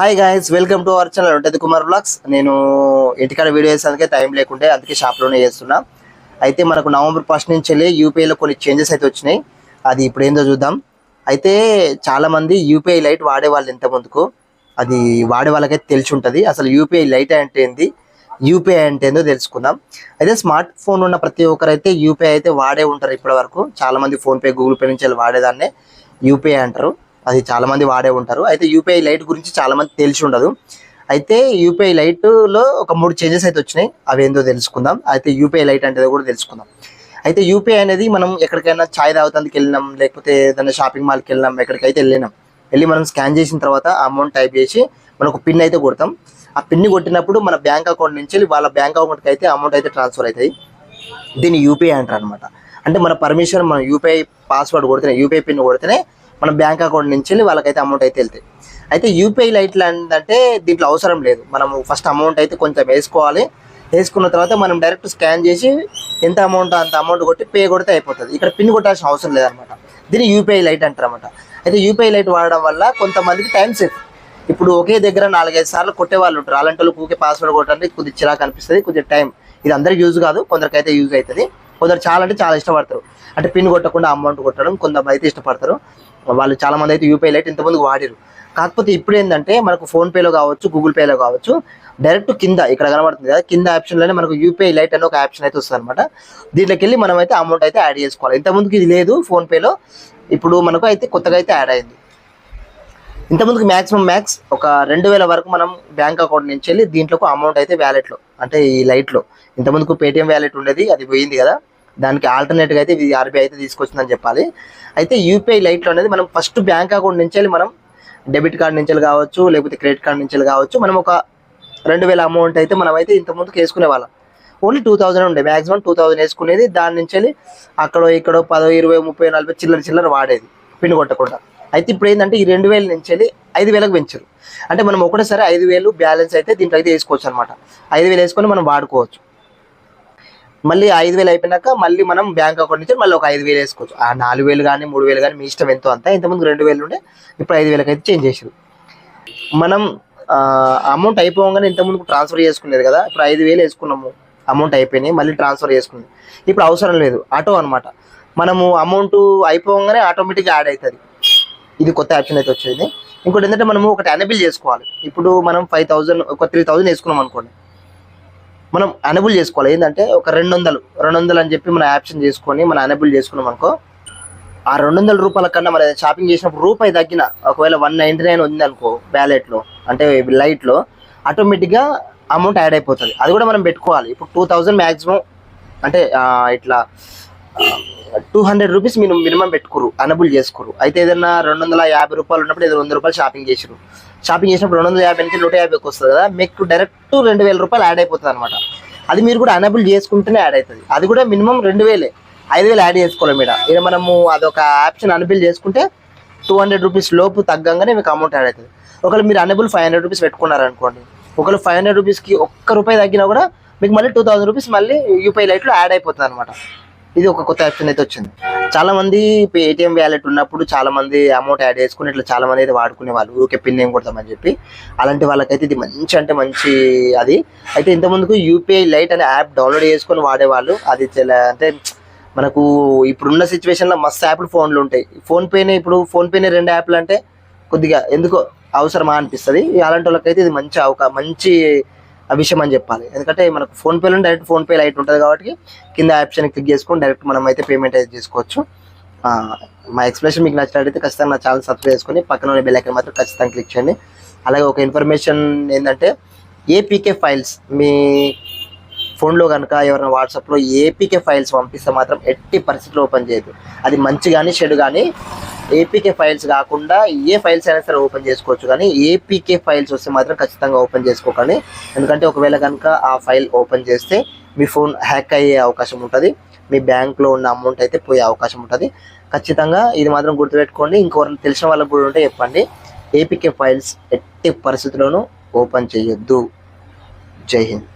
Hi guys welcome to our channel ఉంటుంది Kumar blogs నేను ఇంటికాడ వీడియో చేసేందుకే టైం లేకుంటే అందుకే షాప్లోనే చేస్తున్నా. అయితే మనకు నవంబర్ ఫస్ట్ నుంచి వెళ్ళి యూపీఐలో కొన్ని చేంజెస్ అయితే వచ్చినాయి. అది ఇప్పుడు ఏందో చూద్దాం. అయితే చాలామంది యూపీఐ లైట్ వాడే వాళ్ళు ఎంత ముందుకు. అది వాడే వాళ్ళకైతే తెలిసి ఉంటుంది అసలు యూపీఐ లైట్ అంటే ఏంది? యూపీఐ అంటే ఏందో తెలుసుకుందాం. అయితే స్మార్ట్ ఫోన్ ఉన్న ప్రతి ఒక్కరైతే యూపీఐ అయితే వాడే ఉంటారు ఇప్పటి వరకు చాలామంది ఫోన్పే గూగుల్ పే నుంచి వెళ్ళి వాడేదాన్నే యూపీఐ అంటారు. అది చాలా మంది వాడే ఉంటారు. అయితే యూపీఐ లైట్ గురించి చాలా మంది తెలిసి ఉండదు. అయితే యూపీఐ లైట్లో ఒక మూడు చేంజెస్ అయితే వచ్చినాయి. అవి ఏందో తెలుసుకుందాం. అయితే యూపీఐ లైట్ అంటే కూడా తెలుసుకుందాం. అయితే యూపీఐ అనేది మనం ఎక్కడికైనా ఛాయ్ తాగుతానికి వెళ్ళినాం లేకపోతే ఏదైనా షాపింగ్ మాల్కి వెళ్ళినాం ఎక్కడికైతే వెళ్ళినాం వెళ్ళి మనం స్కాన్ చేసిన తర్వాత అమౌంట్ టైప్ చేసి మనకు పిన్ అయితే కొడతాం. ఆ పిన్ కొట్టినప్పుడు మన బ్యాంక్ అకౌంట్ నుంచి వాళ్ళ బ్యాంక్ అకౌంట్కి అయితే అమౌంట్ అయితే ట్రాన్స్ఫర్ అవుతాయి. దీన్ని యూపీఐ అంటారు అనమాట అంటే మన పర్మిషన్ మనం యూపీఐ పాస్వర్డ్ కొడితేనే యూపీఐ పిన్ కొడితేనే మన బ్యాంక్ అకౌంట్ నుంచి వెళ్ళి వాళ్ళకైతే అమౌంట్ అయితే వెళ్తాయి. అయితే యూపీఐ లైట్లు అంటే దీంట్లో అవసరం లేదు. మనం ఫస్ట్ అమౌంట్ అయితే కొంచెం వేసుకోవాలి. వేసుకున్న తర్వాత మనం డైరెక్ట్ స్కాన్ చేసి ఎంత అమౌంట్ అంత అమౌంట్ కొట్టి పే కొడితే అయిపోతుంది. ఇక్కడ పిన్ కొట్టాల్సిన అవసరం లేదనమాట. దీన్ని యూపీఐ లైట్ అంటారు అనమాట అయితే యూపీఐ లైట్ వాడడం వల్ల కొంతమందికి టైం సేఫ్ ఇప్పుడు ఒకే దగ్గర నాలుగైదు సార్లు కొట్టే వాళ్ళు ఉంటారు. అలాంటి వాళ్ళు ఊకే పాస్వర్డ్ కొట్టడానికి కొద్దిగా చిరాకు అనిపిస్తుంది కొద్దిగా టైం ఇది అందరికి యూజ్ కాదు కొందరికైతే యూజ్ అవుతుంది. కొందరు చాలా అంటే చాలా ఇష్టపడతారు. అంటే పిన్ కొట్టకుండా అమౌంట్ కొట్టడం కొంతమంది అయితే ఇష్టపడతారు. వాళ్ళు చాలా మంది అయితే యూపీఐ లైట్ ఇంతమంది వాడిరు కాకపోతే ఇప్పుడు ఏంటంటే మనకు ఫోన్పేలో కావచ్చు గూగుల్ పేలో కావచ్చు డైరెక్ట్ కింద ఇక్కడ కనబడుతుంది కదా కింద ఆప్షన్లోనే మనకు యూపీఐ లైట్ అనే ఒక ఆప్షన్ అయితే వస్తుంది అనమాట దీంట్లోకి వెళ్ళి మనం అయితే అమౌంట్ అయితే యాడ్ చేసుకోవాలి ఇంతకుముందుకు ఇది లేదు ఫోన్పేలో ఇప్పుడు మనకు అయితే కొత్తగా అయితే యాడ్ అయింది. ఇంతకుముందుకు మ్యాక్సిమం మ్యాక్స్ ఒక రెండు వేల వరకు మనం బ్యాంక్ అకౌంట్ నుంచి వెళ్ళి దీంట్లోకి అమౌంట్ అయితే వ్యాలెట్లో అంటే ఈ లైట్లో ఇంతకుముందుకు పేటిఎం వ్యాలెట్ ఉండేది అది పోయింది కదా. దానికి ఆల్టర్నేట్గా అయితే ఇది ఆర్బీఐ అయితే తీసుకొచ్చిందని చెప్పాలి. అయితే యూపీఐ లైట్లో అనేది మనం ఫస్ట్ బ్యాంక్ అకౌంట్ నుంచి వెళ్ళి మనం డెబిట్ కార్డ్ నుంచి కావచ్చు లేకపోతే క్రెడిట్ కార్డ్ నుంచి కావచ్చు మనం ఒక రెండు వేల అమౌంట్ అయితే మనం అయితే ఇంతకుముందుకు వేసుకునే వాళ్ళం. ఓన్లీ టూ థౌజండ్ ఉండే. మాక్సిమం టూ థౌజండ్ వేసుకునేది దాని నుంచి వెళ్ళి అక్కడో ఇక్కడో పదో ఇరవై ముప్పై నలభై చిల్లర చిల్లర వాడేది పిన్ కొట్టకుండా. అయితే ఇప్పుడు ఏంటంటే ఈ రెండు వేల నుంచి వెళ్ళి ఐదు వేలకు పెంచారు. అంటే మనం ఒకటేసారి ఐదు వేలు బ్యాలెన్స్ అయితే దీంట్లో అయితే వేసుకోవచ్చు అనమాట ఐదు వేలు వేసుకొని మనం వాడుకోవచ్చు. మళ్ళీ ఐదు వేలు అయిపోయినాక మళ్ళీ మనం బ్యాంక్ అకౌంట్ నుంచి మళ్ళీ ఒక ఐదు వేలు వేసుకోవచ్చు. ఆ నాలుగు వేలు కానీ మూడు వేలు కానీ మీ ఇష్టం ఎంతో అంతా ఇంతకుముందు రెండు వేలు ఉండే ఇప్పుడు ఐదు వేలకు అయితే చేంజ్ చేసారు మనం అమౌంట్ అయిపోగానే ఇంతకుముందు ట్రాన్స్ఫర్ చేసుకునేది కదా ఇప్పుడు ఐదు వేలు వేసుకున్నాము అమౌంట్ అయిపోయినాయి మళ్ళీ ట్రాన్స్ఫర్ చేసుకుంది ఇప్పుడు అవసరం లేదు ఆటో అనమాట మనము అమౌంట్ అయిపోగానే ఆటోమేటిక్గా యాడ్ అవుతుంది ఇది కొత్త ఆప్షన్ అయితే వచ్చింది. ఇంకోటి ఏంటంటే మనము ఒకటి ఎనబుల్ చేసుకోవాలి. ఇప్పుడు మనం ఫైవ్ థౌజండ్ ఒక త్రీ థౌజండ్ వేసుకున్నాం అనుకోండి. మనం అనబుల్ చేసుకోవాలి. ఏంటంటే ఒక రెండు వందలు రెండు వందలు అని చెప్పి మనం యాప్షన్ చేసుకొని మనం అనబుల్ చేసుకున్నాం అనుకో ఆ రెండు వందల రూపాయల కన్నా మనం షాపింగ్ చేసినప్పుడు రూపాయి తగ్గిన ఒకవేళ వన్ నైంటీ నైన్ ఉంది అనుకో బ్యాలెట్లో అంటే లైట్లో ఆటోమేటిక్గా అమౌంట్ యాడ్ అయిపోతుంది. అది కూడా మనం పెట్టుకోవాలి. ఇప్పుడు టూ థౌజండ్ మ్యాక్సిమం అంటే ఇట్లా టూ హండ్రెడ్ రూపీస్ మీరు మినిమం పెట్టుకోరు అనబుల్ చేసుకోరు. అయితే ఏదైనా రెండు వందల యాభై రూపాయలు ఉన్నప్పుడు ఏదో వంద రూపాయలు షాపింగ్ చేసిరు షాపింగ్ చేసినప్పుడు రెండు వందల యాభై నుంచి నూట యాభైకి వస్తుంది కదా మీకు డైరెక్ట్ రెండు వేల రూపాయలు యాడ్ అయిపోతుంది అనమాట అది మీరు కూడా అనబుల్ చేసుకుంటేనే యాడ్ అవుతుంది అది కూడా మినిమం రెండు వేలే ఐదు వేలు యాడ్ చేసుకోవాలి మీరు ఇక మనము అదొక ఆప్షన్ అనబుల్ చేసుకుంటే టూ హండ్రెడ్ రూపీస్ లోపు తగ్గంగానే మీకు అమౌంట్ యాడ్ అవుతుంది ఒకవేళ మీరు అనబుల్ ఫైవ్ హండ్రెడ్ రూపీస్ పెట్టుకున్నారనుకోండి ఒకవేళ ఫైవ్ హండ్రెడ్ రూపీస్కి ఒక్క రూపాయి తగ్గినా కూడా మీకు మళ్ళీ టూ థౌసండ్ రూపీస్ మళ్ళీ యూపీఐ లైట్లో యాడ్ అయిపోతుంది అనమాట ఇది ఒక కొత్త ఆప్షన్ అయితే వచ్చింది. చాలా మంది ఏటీఎం వ్యాలెట్ ఉన్నప్పుడు చాలా మంది అమౌంట్ యాడ్ చేసుకుని ఇట్లా చాలా మంది అయితే వాడుకునే వాళ్ళు. ఊకే పిన్ ఏం కొడతామని చెప్పి. అలాంటి వాళ్ళకైతే ఇది మంచి అంటే మంచి అది. అయితే ఇంతకుముందుకు యూపీఐ లైట్ అనే యాప్ డౌన్లోడ్ చేసుకొని వాడేవాళ్ళు. అది చాలా అంటే మనకు ఇప్పుడున్న సిచ్యువేషన్లో మస్తు యాప్లు ఫోన్లు ఉంటాయి. ఫోన్పేనే ఇప్పుడు ఫోన్పేనే రెండు యాప్లు అంటే కొద్దిగా ఎందుకో అవసరమా అనిపిస్తుంది. అలాంటి వాళ్ళకైతే ఇది మంచి అవకా మంచి విషయం అని చెప్పాలి. ఎందుకంటే మనకు ఫోన్పేలో డైరెక్ట్ ఫోన్పే లైట్ ఉంటుంది కాబట్టి కింద ఆప్షన్ క్లిక్ చేసుకొని డైరెక్ట్ మనం అయితే పేమెంట్ అయితే చేసుకోవచ్చు. మా ఎక్స్ప్లెనేషన్ మీకు నచ్చినట్లయితే ఖచ్చితంగా నా ఛానల్ సబ్స్క్రైబ్ చేసుకొని పక్కన ఉన్న బెల్ మాత్రం ఖచ్చితంగా క్లిక్ చేయండి. అలాగే ఒక ఇన్ఫర్మేషన్ ఏంటంటే ఏపీకే ఫైల్స్ మీ ఫోన్లో కనుక ఎవరైనా వాట్సాప్లో ఏపీకే ఫైల్స్ పంపిస్తే మాత్రం ఎట్టి పరిస్థితుల్లో ఓపెన్ చేయదు అది మంచి కానీ చెడు కానీ ఏపీకే ఫైల్స్ కాకుండా ఏ ఫైల్స్ అయినా సరే ఓపెన్ చేసుకోవచ్చు కానీ ఏపీకే ఫైల్స్ వస్తే మాత్రం ఖచ్చితంగా ఓపెన్ చేసుకోకండి. ఎందుకంటే ఒకవేళ కనుక ఆ ఫైల్ ఓపెన్ చేస్తే మీ ఫోన్ హ్యాక్ అయ్యే అవకాశం ఉంటుంది. మీ బ్యాంక్లో ఉన్న అమౌంట్ అయితే పోయే అవకాశం ఉంటుంది. ఖచ్చితంగా ఇది మాత్రం గుర్తుపెట్టుకోండి. ఇంకొకరిని తెలిసిన వాళ్ళకి కూడా ఉంటే చెప్పండి. ఏపీకే ఫైల్స్ ఎట్టి పరిస్థితుల్లోనూ ఓపెన్ చేయొద్దు. జై హింద్.